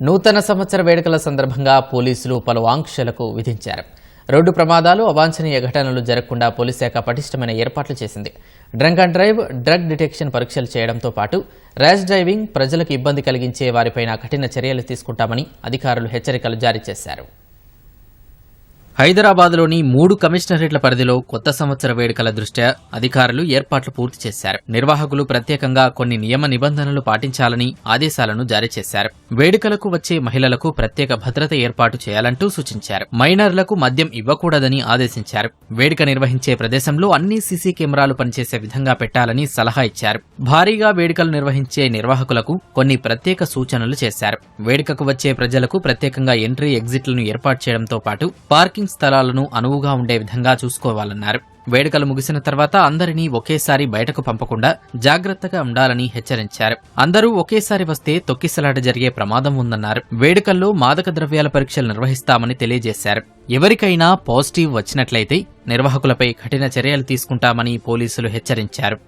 నూతన సంవత్సర వేడుకల సందర్భంగా పోలీసులు పలు ఆంక్షలకు విధించారు. రోడ్డు ప్రమాదాలు అవాంఛనీయ ఘటనలు జరగకుండా పోలీస్ శాఖ పటిష్టమైన ఏర్పాట్లు చేసింది. Drunk and drive drug detection పరీక్షలు చేయడంతో పాటు ర్యాష్ డ్రైవింగ్ ప్రజలకు ఇబ్బంది కలిగించే వారిపైన కఠిన చర్యలు తీసుకుంటామని అధికారులు హెచ్చరికలు జారీ చేశారు. హైదరాబాద్లోని మూడు కమిషనరేట్ల పరిధిలో కొత్త సంవత్సర వేడుకల దృష్ట్యా అధికారులు ఏర్పాట్లు పూర్తి చేశారు. నిర్వాహకులు ప్రత్యేకంగా కొన్ని నియమ నిబంధనలు పాటించాలని ఆదేశాలను జారీ చేశారు. వేడుకలకు వచ్చే మహిళలకు ప్రత్యేక భద్రత ఏర్పాటు చేయాలంటూ సూచించారు. మైనర్లకు మద్యం ఇవ్వకూడదని ఆదేశించారు. వేడుక నిర్వహించే ప్రదేశంలో అన్ని సీసీ కెమెరాలు పనిచేసే విధంగా పెట్టాలని సలహా ఇచ్చారు. భారీగా వేడుకలు నిర్వహించే నిర్వాహకులకు కొన్ని ప్రత్యేక సూచనలు చేశారు. వేడుకకు వచ్చే ప్రజలకు ప్రత్యేకంగా ఎంట్రీ ఎగ్జిట్లను ఏర్పాటు చేయడంతో పాటు పార్కింగ్ స్థలాలను అనువుగా ఉండే విధంగా చూసుకోవాలన్నారు. వేడుకలు ముగిసిన తర్వాత అందరినీ ఒకేసారి బయటకు పంపకుండా జాగ్రత్తగా ఉండాలని హెచ్చరించారు. అందరూ ఒకేసారి వస్తే తొక్కిసలాట జరిగే ప్రమాదం ఉందన్నారు. వేడుకల్లో మాదక ద్రవ్యాల పరీక్షలు నిర్వహిస్తామని తెలియజేశారు. ఎవరికైనా పాజిటివ్ వచ్చినట్లయితే నిర్వాహకులపై కఠిన చర్యలు తీసుకుంటామని పోలీసులు హెచ్చరించారు.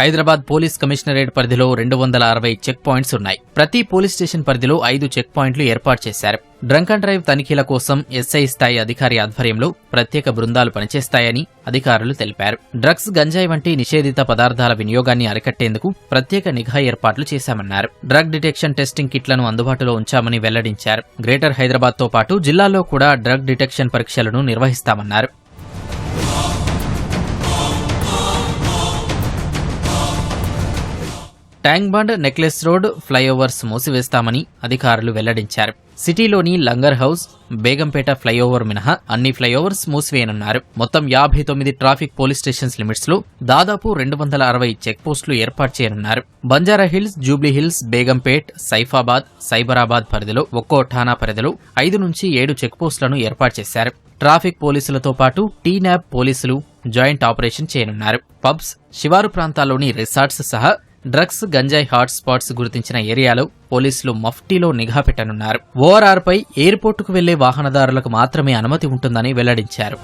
హైదరాబాద్ పోలీస్ కమిషనరేట్ పరిధిలో రెండు వందల అరవై చెక్ పాయింట్స్ ఉన్నాయి. ప్రతి పోలీస్ స్టేషన్ పరిధిలో ఐదు చెక్ పాయింట్లు ఏర్పాటు చేశారు. డ్రంక్ అండ్ డ్రైవ్ తనిఖీల కోసం ఎస్ఐ స్థాయి అధికారి ఆధ్వర్యంలో ప్రత్యేక బృందాలు పనిచేస్తాయని అధికారులు తెలిపారు. డ్రగ్స్ గంజాయి వంటి నిషేధిత పదార్థాల వినియోగాన్ని అరికట్టేందుకు ప్రత్యేక నిఘా ఏర్పాట్లు చేశామన్నారు. డ్రగ్ డిటెక్షన్ టెస్టింగ్ కిట్లను అందుబాటులో ఉంచామని వెల్లడించారు. గ్రేటర్ హైదరాబాద్తో పాటు జిల్లాలో కూడా డ్రగ్ డిటెక్షన్ పరీక్షలను నిర్వహిస్తామన్నారు. Tank bund necklace road flyovers మూసివేస్తామని అధికారులు వెల్లడించారు. సిటీలోని లంగర్ హౌస్ బేగంపేట ఫ్లైఓవర్ మినహా అన్ని ఫ్లైఓవర్స్ మూసివేయనున్నారు. మొత్తం యాభై తొమ్మిది ట్రాఫిక్ పోలీస్ స్టేషన్స్ లిమిట్స్లో దాదాపు రెండు వందల అరవై చెక్ పోస్టులు ఏర్పాటు చేయనున్నారు. Banjara hills Jubilee hills Begumpet Saifabad Cyberabad పరిధిలో ఒక్కో ఠానా పరిధిలో ఐదు నుంచి ఏడు చెక్ పోస్టులను ఏర్పాటు చేశారు. ట్రాఫిక్ పోలీసులతో పాటు టీనాబ్ పోలీసులు జాయింట్ ఆపరేషన్ చేయనున్నారు. పబ్స్ శివారు ప్రాంతాల్లోని రిసార్ట్స్ సహా డ్రగ్స్ గంజాయి హాట్ స్పాట్స్ గుర్తించిన ఏరియాలో పోలీసులు మఫ్టీలో నిఘా పెట్టనున్నారు. ఓఆర్ఆర్ పై ఎయిర్పోర్టుకు వెళ్ళే వాహనదారులకు మాత్రమే అనుమతి ఉంటుందని వెల్లడించారు.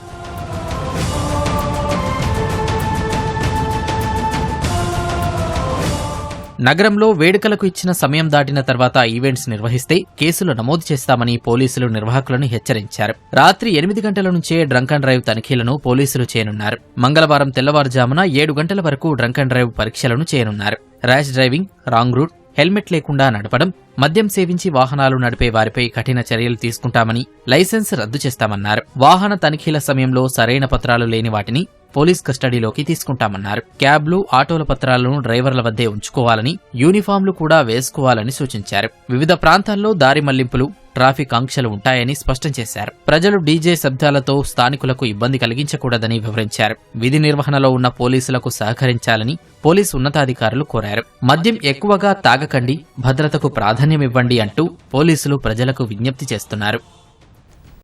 నగరంలో వేడుకలకు ఇచ్చిన సమయం దాటిన తర్వాత ఈవెంట్స్ నిర్వహిస్తే కేసులు నమోదు చేస్తామని పోలీసులు నిర్వాహకులను హెచ్చరించారు. రాత్రి ఎనిమిది గంటల నుంచే డ్రంక్ అండ్ డ్రైవ్ తనిఖీలను పోలీసులు చేయనున్నారు. మంగళవారం తెల్లవారుజామున ఏడు గంటల వరకు డ్రంక్ అండ్ డ్రైవ్ పరీక్షలను చేయనున్నారు. Rash driving wrong route helmet లేకుండా నడపడం మద్యం సేవించి వాహనాలు నడిపే వారిపై కఠిన చర్యలు తీసుకుంటామని లైసెన్స్ రద్దు చేస్తామన్నారు. వాహన తనిఖీల సమయంలో సరైన పత్రాలు లేని వాటిని పోలీస్ కస్టడీలోకి తీసుకుంటామన్నారు. క్యాబ్లు ఆటోల పత్రాలను డ్రైవర్ల వద్దే ఉంచుకోవాలని యూనిఫామ్లు కూడా వేసుకోవాలని సూచించారు. వివిధ ప్రాంతాల్లో దారి మళ్ళింపులు ట్రాఫిక్ ఆంక్షలు ఉంటాయని స్పష్టం చేశారు. ప్రజలు డీజే శబ్దాలతో స్థానికులకు ఇబ్బంది కలిగించకూడదని వివరించారు. విధి నిర్వహణలో ఉన్న పోలీసులకు సహకరించాలని పోలీసు ఉన్నతాధికారులు కోరారు. మద్యం ఎక్కువగా తాగకండి భద్రతకు ప్రాధాన్యమివ్వండి అంటూ పోలీసులు ప్రజలకు విజ్ఞప్తి చేస్తున్నారు.